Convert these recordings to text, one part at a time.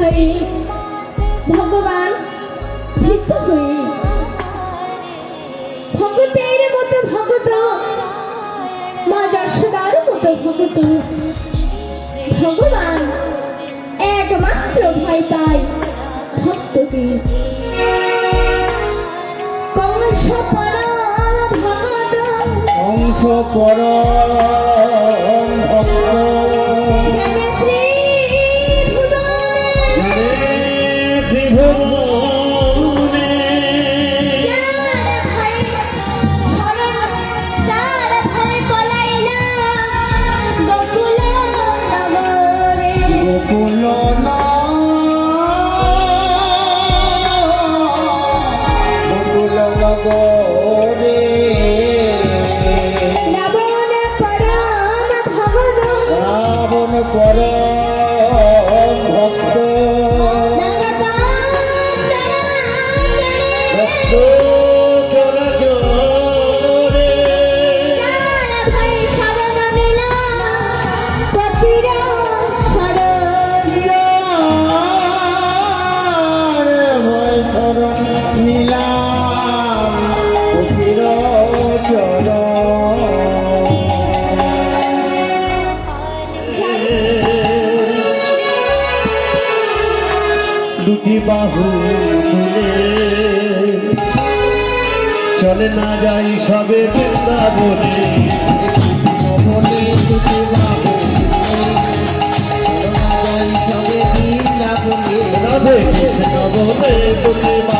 ভয়ে ভগবান ভীত হয়ে ভগতের মতো ভগত, মা যশোদার মতো ভগত। ভগবান একমাত্র ভয় পায় ভক্তকে। কংস পরম ভগত। অংশ পরম দুটি বাহু তুলে চলে না যাই সবে বৃন্দাবনে। বলে দুটি বাহু কৃষ্ণ বলে দুটি বাহু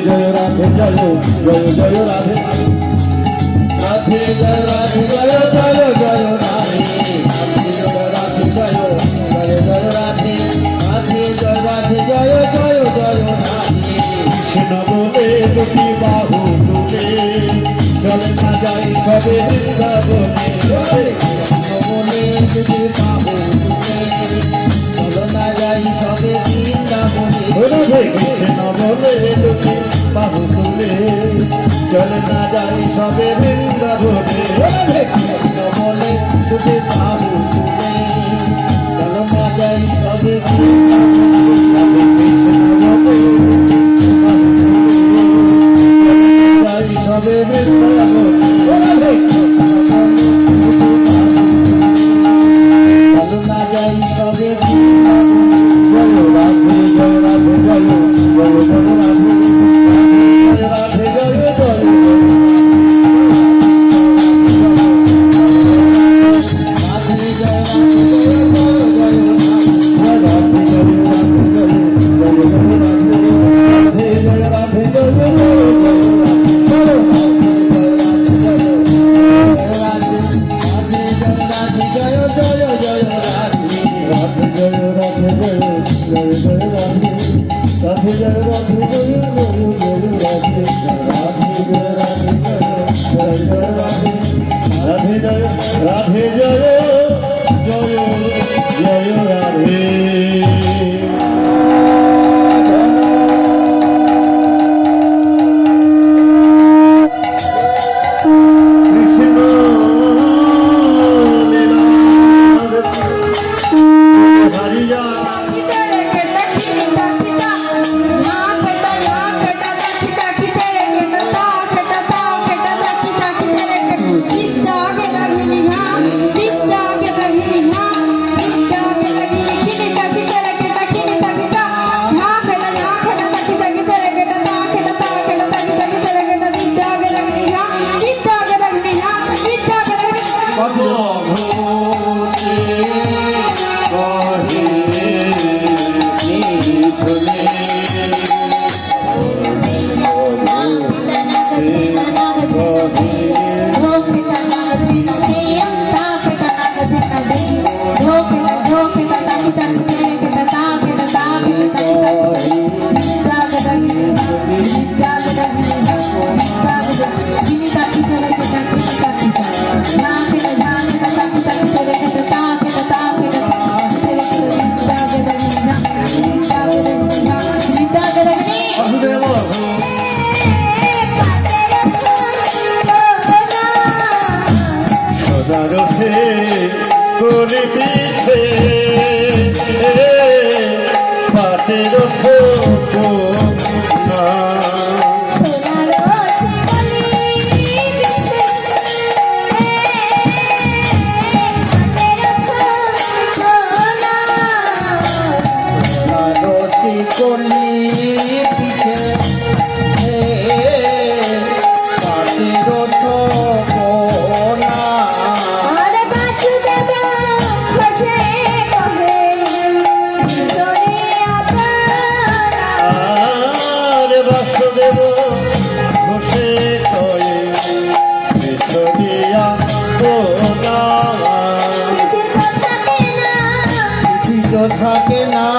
জয় রাধে জয় জয় জয় রাধে রাধে জয় রাধে জয় জয় জয় রাধে রাধে জয় রাধে জয় জয় জয় রাধে রাধে জয় রাধে জয় জয় জয় রাধে কৃষ্ণ বলে দুটি বাহু তুলে চলে না যাই সবে বৃন্দাবনে কৃষ্ণ বলে দুটি বাহু তুলে চলো না যাই সবে বৃন্দাবনে কৃষ্ণ বলে বাহু তুলে চলে না যাই সবে বৃন্দাবনে। রাধে জয় রাধে জয়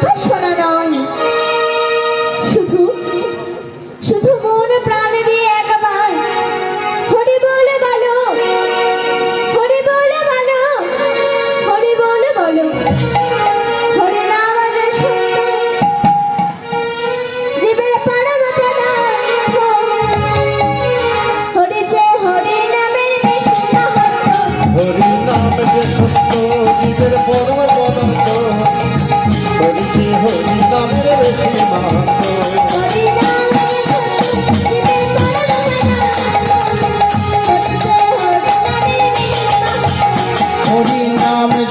прийшла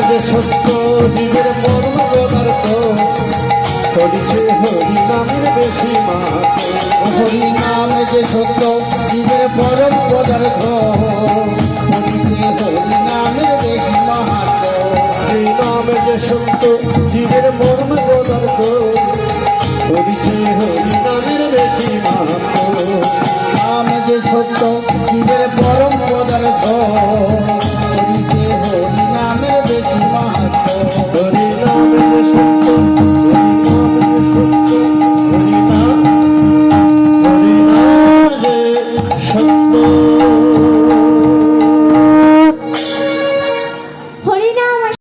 যে সত্য, জীবের মর্ম পদার্থ। করিছে হরি নামের বেশি হরি নাম যে সত্য, জীবের পরম পদার্থ। করিছে হরি নামের বেশি মাহাত নাম যে সত্য, জীবের মর্ম পদার্থ। করিছে হরি বেশি মাহাত নাম যে সত্য, জীবের